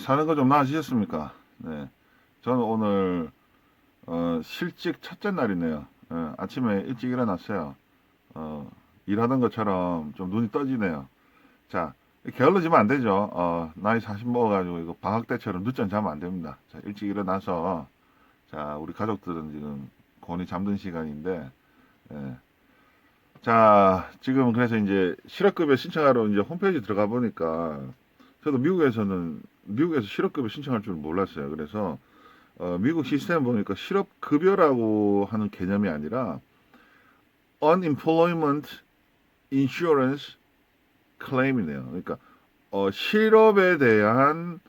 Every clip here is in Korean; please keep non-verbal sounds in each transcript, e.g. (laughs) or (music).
사는 거 좀 나아지셨습니까? 네. 저는 오늘 어, 실직 첫째 날이네요. 예, 아침에 일찍 일어났어요. 어, 일하던 것처럼 좀 눈이 떠지네요. 자, 게을러지면 안 되죠. 어, 나이 40 먹어가지고 이거 방학 때처럼 늦잠 자면 안 됩니다. 자, 일찍 일어나서 자, 우리 가족들은 지금 곤히 잠든 시간인데, 예. 자, 지금 그래서 이제 실업급여 신청하러 이제 홈페이지 들어가 보니까 저도 미국에서는 미국에서 실업급여 신청할 줄 몰랐어요. 그래서 어, 미국 시스템 보니까 실업급여라고 하는 개념이 아니라 unemployment insurance claim이네요. 그러니까 어, 실업에 대한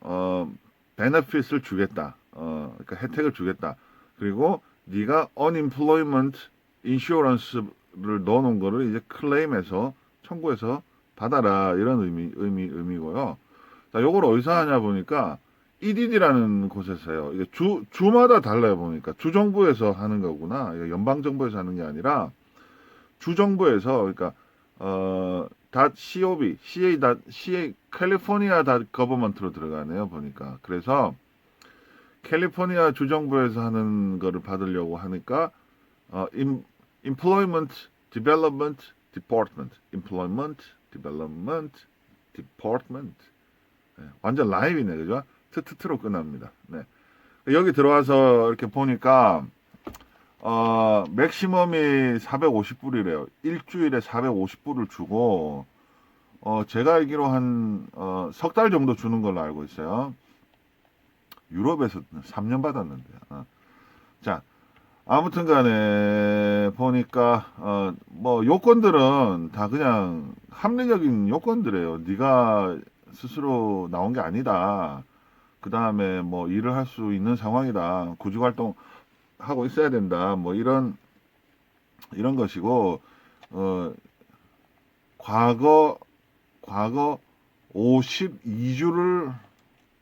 어, 베네핏을 주겠다. 어, 그러니까 혜택을 주겠다. 그리고 네가 unemployment insurance를 넣어놓은 거를 이제 클레임해서 청구해서 받아라 이런 의미 의미 의미고요. 자, 요걸 어디서 하냐 보니까 EDD라는 곳에서요. 이게 주 주마다 달라요 보니까 주 정부에서 하는 거구나. 이거 연방 정부에서 하는 게 아니라 주 정부에서 그러니까 어 .cob, ca. ca. 캘리포니아 .government로 들어가네요 보니까. 그래서 캘리포니아 주정부에서 하는 거를 받으려고 하니까 어, em- Employment Development Department, Employment Development Department. 네, 완전 라임이네, 그죠? 트트트로 끝납니다. 네. 여기 들어와서 이렇게 보니까 어, 맥시멈이 450불이래요. 일주일에 450불을 주고 어, 제가 알기로 한 어, 석 달 정도 주는 걸로 알고 있어요. 유럽에서 3년 받았는데. 어. 자, 아무튼 간에 보니까 어, 뭐 요건들은 다 그냥 합리적인 요건들이에요. 네가 스스로 나온 게 아니다. 그 다음에 뭐 일을 할 수 있는 상황이다. 구직 활동 하고 있어야 된다. 뭐 이런 이런 것이고 어 과거 과거 52주를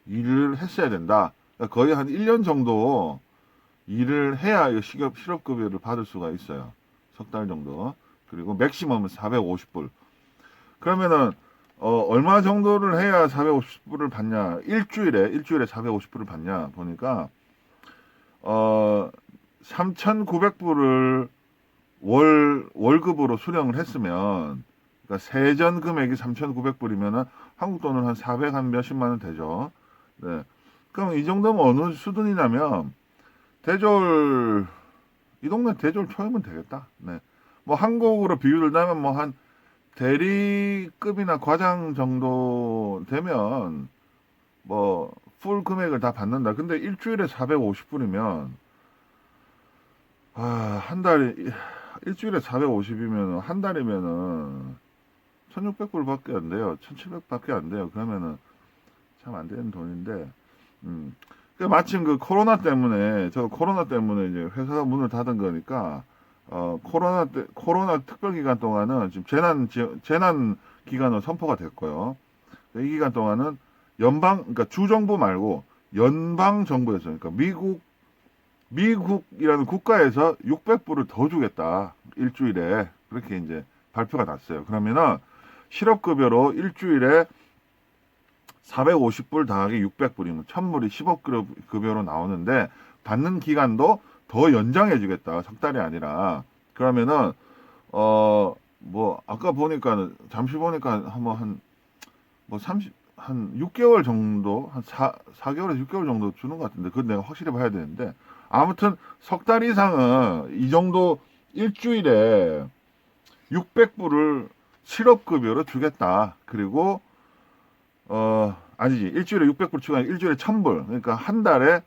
일을 했어야 된다. 그러니까 거의 한 1년 정도 일을 해야 이 실업, 실업급여를 받을 수가 있어요. 석 달 정도. 그리고 맥시멈은 450불. 그러면은, 어, 얼마 정도를 해야 450불을 받냐? 일주일에, 일주일에 450불을 받냐? 보니까, 어, 3,900불을 월, 월급으로 수령을 했으면, 그러니까 세전 금액이 3,900불이면은 한국 돈으로 한 400, 한 몇십만 원 되죠. 네. 그럼 이 정도면 어느 수준이냐면, 대졸, 이 동네 대졸 초이면 되겠다. 네. 뭐 한국으로 비유를 하면 뭐한 대리급이나 과장 정도 되면 뭐 풀 금액을 다 받는다. 근데 일주일에 450불이면 아, 한 달에 일주일에 450이면 한 달이면은 1600불밖에 안 돼요. 1700밖에 안 돼요. 그러면은 참 안 되는 돈인데 음. 그 마침 그 코로나 때문에 저 코로나 때문에 이제 회사가 문을 닫은 거니까 어 코로나 때 코로나 특별 기간 동안은 지금 재난 지- 재난 기간으로 선포가 됐고요. 이 기간 동안은 연방 그러니까 주 정부 말고 연방 정부에서 그러니까 미국 미국이라는 국가에서 600불을 더 주겠다 일주일에 그렇게 이제 발표가 났어요. 그러면은 실업급여로 일주일에 450불 더하기 600불이면 1000불이 10억 급여로 나오는데 받는 기간도 더 연장해 주겠다. 석 달이 아니라. 그러면은 어 뭐 아까 보니까 잠시 보니까 한번 한 뭐 30, 한 6개월 정도 한 4, 4개월에서 6개월 정도 주는 것 같은데 그건 내가 확실히 봐야 되는데 아무튼 석 달 이상은 이 정도 일주일에 600불을 실업급여로 주겠다. 그리고 어, 아니지. 일주일에 600불 추가, 일주일에 1000불. 그러니까 한 달에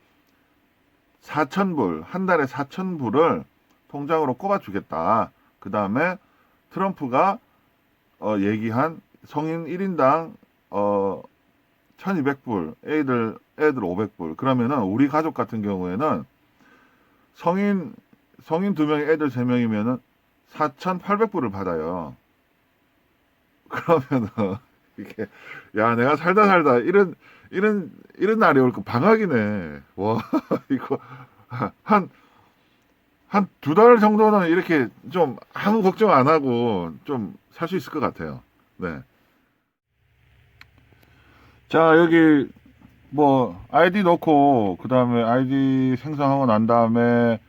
4000불, 한 달에 4000불을 통장으로 꼽아주겠다. 그 다음에 트럼프가, 어, 얘기한 성인 1인당, 어, 1200불, 애들, 애들 500불. 그러면은 우리 가족 같은 경우에는 성인, 성인 2명, 애들 3명이면은 4800불을 받아요. (laughs) 그러면은, 이게 야 내가 살다 살다 이런 이런 이런 날이 올 거 방학이네 와 (laughs) 이거 한 한 두 달 정도는 이렇게 좀 아무 걱정 안 하고 좀 살 수 있을 것 같아요 네. 자 여기 뭐 아이디 넣고 그 다음에 아이디 생성하고 난 다음에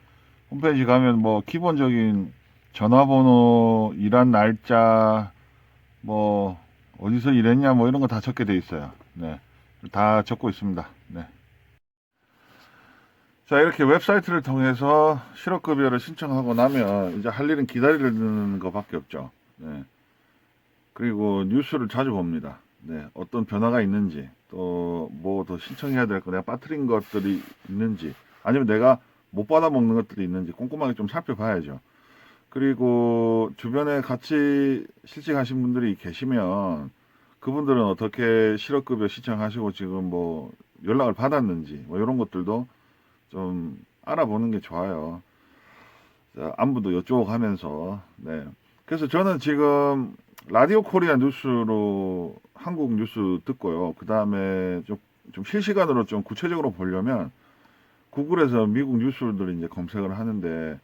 홈페이지 가면 뭐 기본적인 전화번호, 일한 날짜, 뭐 어디서 일했냐 뭐 이런 거 다 적게 돼 있어요. 네, 다 적고 있습니다. 네. 자 이렇게 웹사이트를 통해서 실업급여를 신청하고 나면 이제 할 일은 기다리는 것밖에 없죠. 네. 그리고 뉴스를 자주 봅니다. 네, 어떤 변화가 있는지, 또 뭐 더 신청해야 될 거, 내가 빠뜨린 것들이 있는지, 아니면 내가 못 받아 먹는 것들이 있는지 꼼꼼하게 좀 살펴봐야죠. 그리고 주변에 같이 실직하신 분들이 계시면 그분들은 어떻게 실업급여 신청하시고 지금 뭐 연락을 받았는지 뭐 이런 것들도 좀 알아보는 게 좋아요. 자, 안부도 여쭤가면서 네. 그래서 저는 지금 라디오 코리아 뉴스로 한국 뉴스 듣고요. 그 다음에 좀, 좀 실시간으로 좀 구체적으로 보려면 구글에서 미국 뉴스들을 이제 검색을 하는데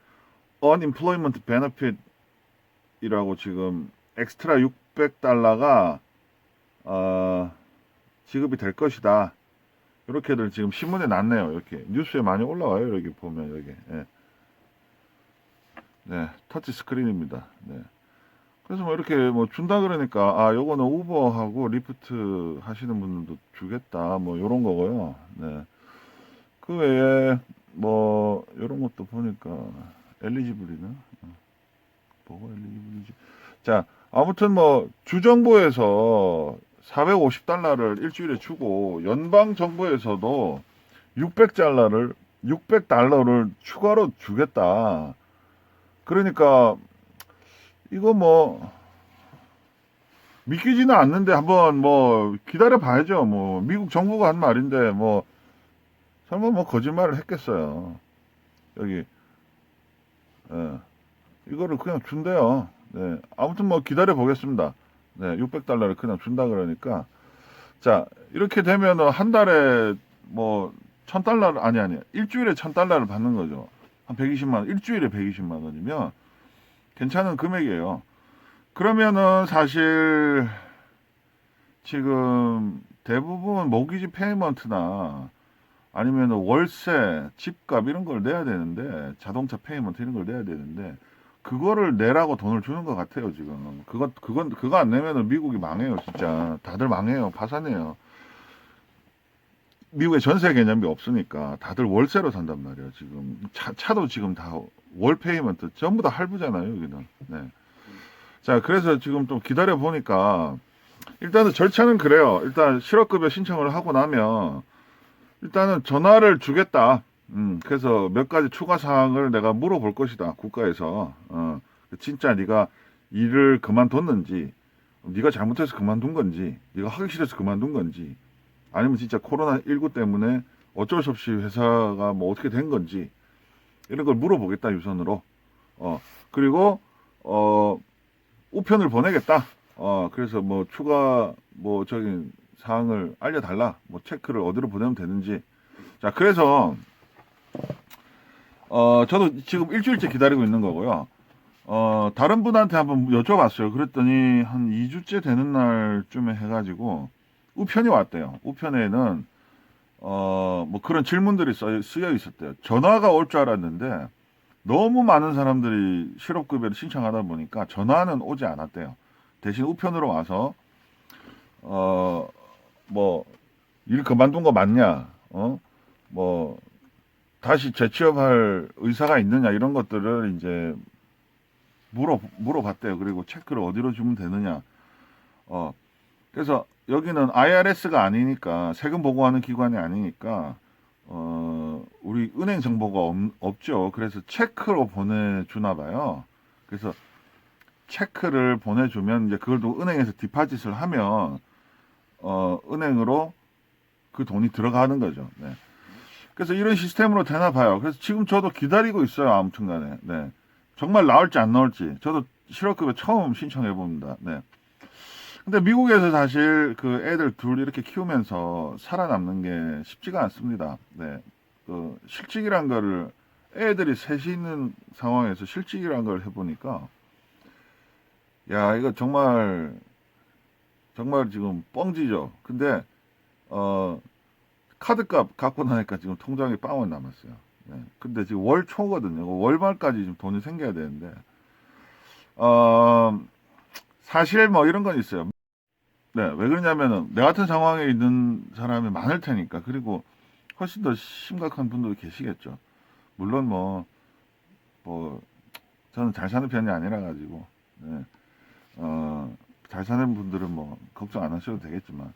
unemployment benefit이라고 지금 엑스트라 600달러가 어, 지급이 될 것이다. 이렇게들 지금 신문에 났네요. 이렇게 뉴스에 많이 올라와요. 여기 보면 여기. 예. 네, 터치 스크린입니다. 네. 그래서 뭐 이렇게 뭐 준다 그러니까 아 요거는 우버하고 리프트 하시는 분들도 주겠다 뭐 요런 거고요. 네. 그 외에 뭐 요런 것도 보니까 엘리지블이나 어, 뭐가 엘리지블이지? 자 아무튼 뭐 주정부에서 450달러를 일주일에 주고 연방 정부에서도 600달러를 600달러를 추가로 주겠다. 그러니까 이거 뭐 믿기지는 않는데 한번 뭐 기다려 봐야죠. 뭐 미국 정부가 한 말인데 뭐 설마 뭐 거짓말을 했겠어요. 여기 예. 이거를 그냥 준대요. 네. 아무튼 뭐 기다려 보겠습니다. 네, 600달러를 그냥 준다 그러니까 자 이렇게 되면은 한 달에 뭐 1000달러를 아니 아니 일주일에 1000달러를 받는 거죠. 한 120만 원 일주일에 120만 원이면 괜찮은 금액이에요. 그러면은 사실 지금 대부분 모기지 페이먼트나 아니면 월세, 집값 이런 걸 내야 되는데 자동차 페이먼트 이런 걸 내야 되는데 그거를 내라고 돈을 주는 것 같아요 지금. 그거 그건 그거 안 내면은 미국이 망해요 진짜. 다들 망해요 파산해요. 미국에 전세 개념이 없으니까 다들 월세로 산단 말이에요 지금. 차 차도 지금 다 월 페이먼트 전부 다 할부잖아요 여기는. 네. 자 그래서 지금 좀 기다려 보니까 일단은 절차는 그래요. 일단 실업급여 신청을 하고 나면 일단은 전화를 주겠다. 음, 그래서 몇 가지 추가 사항을 내가 물어볼 것이다. 국가에서. 어, 진짜 네가 일을 그만뒀는지, 네가 잘못해서 그만둔 건지, 네가 하기 싫어서 그만둔 건지, 아니면 진짜 코로나 19 때문에 어쩔 수 없이 회사가 뭐 어떻게 된 건지, 이런 걸 물어보겠다, 유선으로. 어, 그리고, 어, 우편을 보내겠다. 어, 그래서 뭐 추가, 뭐, 저기, 사항을 알려달라. 뭐 체크를 어디로 보내면 되는지. 자, 그래서, 어, 저도 지금 일주일째 기다리고 있는 거고요. 어, 다른 분한테 한번 여쭤봤어요. 그랬더니 한 2주째 되는 날쯤에 해가지고 우편이 왔대요. 우편에는, 어, 뭐 그런 질문들이 써, 쓰여 있었대요. 전화가 올 줄 알았는데 너무 많은 사람들이 실업급여를 신청하다 보니까 전화는 오지 않았대요. 대신 우편으로 와서, 어, 뭐, 일 그만둔 거 맞냐? 어? 뭐, 다시 재취업할 의사가 있느냐? 이런 것들을 이제 물어, 물어봤대요. 그리고 체크를 어디로 주면 되느냐? 어, 그래서 여기는 IRS가 아니니까, 세금 보고하는 기관이 아니니까, 어, 우리 은행 정보가 없, 없죠. 그래서 체크로 보내주나 봐요. 그래서 체크를 보내주면 이제 그걸 또 은행에서 디파짓을 하면 어, 은행으로 그 돈이 들어가는 거죠. 네. 그래서 이런 시스템으로 되나 봐요. 그래서 지금 저도 기다리고 있어요. 아무튼 간에. 네. 정말 나올지 안 나올지. 저도 실업급여 처음 신청해 봅니다. 네. 근데 미국에서 사실 그 애들 둘 이렇게 키우면서 살아남는 게 쉽지가 않습니다. 네. 그 실직이란 거를 애들이 셋이 있는 상황에서 실직이란 걸 해보니까 야, 이거 정말 정말 지금 뻥지죠. 근데 어 카드값 갖고 나니까 지금 통장에 빵원 남았어요. 네. 근데 지금 월 초거든요. 월말까지 좀 돈이 생겨야 되는데, 어, 사실 뭐 이런 건 있어요. 네, 왜 그러냐면은 내 같은 상황에 있는 사람이 많을 테니까 그리고 훨씬 더 심각한 분도 계시겠죠. 물론 뭐, 뭐, 저는 잘 사는 편이 아니라 가지고, 네. 어, 잘 사는 분들은 뭐, 걱정 안 하셔도 되겠지만.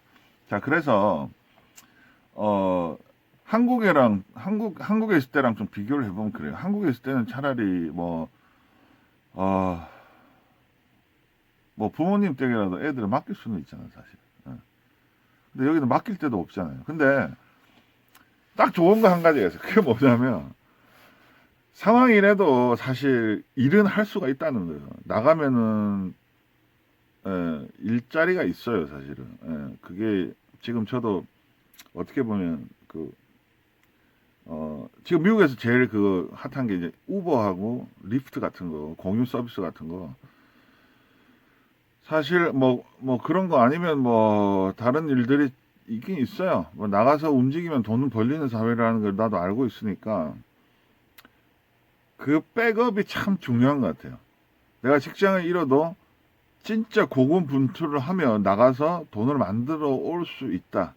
자, 그래서, 어, 한국이랑, 한국, 한국에 있을 때랑 좀 비교를 해보면 그래요. 한국에 있을 때는 차라리 뭐, 어, 뭐 부모님 댁이라도 애들을 맡길 수는 있잖아요, 사실. 예. 근데 여기는 맡길 데도 없잖아요. 근데 딱 좋은 거 한 가지가 있어요. 그게 뭐냐면 상황이 이래도 사실 일은 할 수가 있다는 거예요. 나가면은 예, 일자리가 있어요, 사실은. 예, 그게 지금 저도 어떻게 보면 그 어, 지금 미국에서 제일 그 핫한 게 이제 우버하고 리프트 같은 거, 공유 서비스 같은 거. 사실 뭐, 뭐 그런 거 아니면 뭐 다른 일들이 있긴 있어요. 뭐 나가서 움직이면 돈은 벌리는 사회라는 걸 나도 알고 있으니까 그 백업이 참 중요한 것 같아요. 내가 직장을 잃어도 진짜 고군분투를 하며 나가서 돈을 만들어 올 수 있다.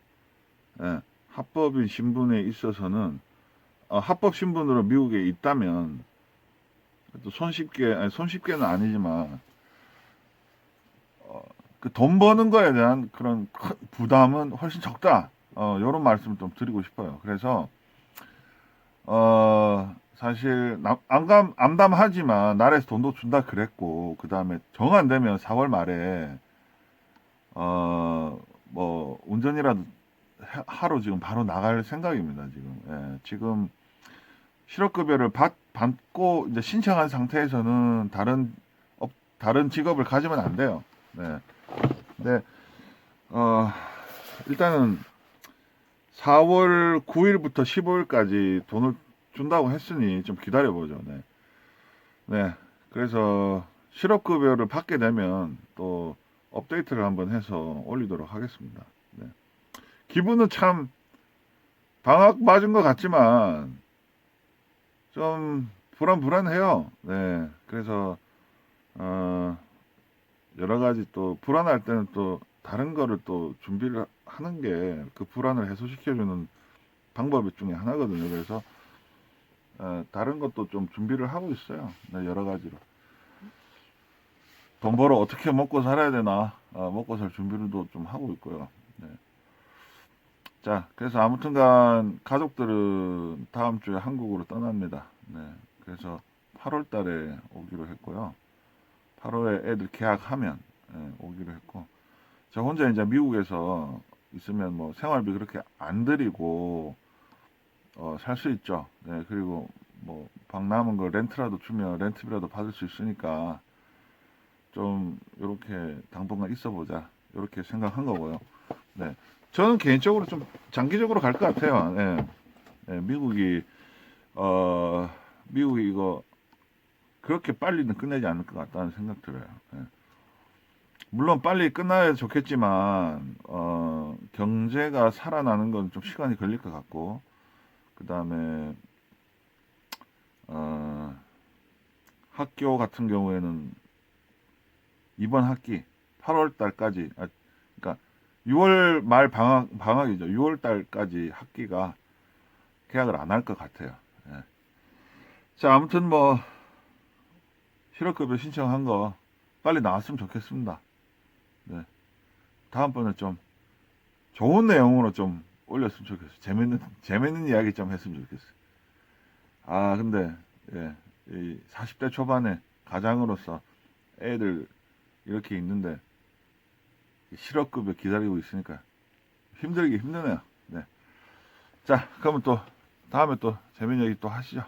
예, 합법인 신분에 있어서는 어, 합법 신분으로 미국에 있다면 또 손쉽게 아니, 손쉽게는 아니지만 어, 그 돈 버는 거에 대한 그런 큰 부담은 훨씬 적다. 어, 이런 말씀을 좀 드리고 싶어요. 그래서 어, 사실 남- 암감 암담하지만 나라에서 돈도 준다 그랬고 그 다음에 정 안 되면 4월 말에 어, 뭐 운전이라도 하- 하러 지금 바로 나갈 생각입니다. 지금 예, 지금 실업급여를 받, 받고 이제 신청한 상태에서는 다른 업, 다른 직업을 가지면 안 돼요. 네. 근데 어, 일단은 4월 9일부터 15일까지 돈을 준다고 했으니 좀 기다려 보죠. 네. 네. 그래서 실업급여를 받게 되면 또 업데이트를 한번 해서 올리도록 하겠습니다. 네. 기분은 참 방학 맞은 것 같지만 좀 불안불안해요. 네. 그래서 어 여러 가지 또 불안할 때는 또 다른 거를 또 준비를 하는 게 그 불안을 해소시켜주는 방법 중에 하나거든요. 그래서 어, 다른 것도 좀 준비를 하고 있어요. 네, 여러 가지로. 돈 벌어 어떻게 먹고 살아야 되나 어, 먹고 살 준비를도 좀 하고 있고요. 네. 자, 그래서 아무튼간 가족들은 다음 주에 한국으로 떠납니다. 네, 그래서 8월 달에 오기로 했고요. 8월에 애들 계약하면 예, 오기로 했고 저 혼자 이제 미국에서 있으면 뭐 생활비 그렇게 안 들이고 어, 살 수 있죠. 네, 그리고 뭐 방 남은 거 렌트라도 주면 렌트비라도 받을 수 있으니까 좀 이렇게 당분간 있어 보자 이렇게 생각한 거고요. 네, 저는 개인적으로 좀 장기적으로 갈 것 같아요. 네, 네, 미국이 어 미국이 이거 그렇게 빨리는 끝내지 않을 것 같다는 생각 들어요. 예. 물론 빨리 끝나야 좋겠지만 어, 경제가 살아나는 건 좀 시간이 걸릴 것 같고 그 다음에 어, 학교 같은 경우에는 이번 학기 8월 달까지 아, 그러니까 6월 말 방학 방학이죠. 6월 달까지 학기가 계약을 안 할 것 같아요. 예. 자 아무튼 뭐 실업급여 신청한 거 빨리 나왔으면 좋겠습니다. 네. 다음번에 좀 좋은 내용으로 좀 올렸으면 좋겠어요. 재밌는, 재밌는 이야기 좀 했으면 좋겠어요. 아, 근데, 예, 이 40대 초반에 가장으로서 애들 이렇게 있는데 실업급여 기다리고 있으니까 힘들게 힘드네요. 네. 자, 그러면 또 다음에 또 재밌는 얘기 또 하시죠.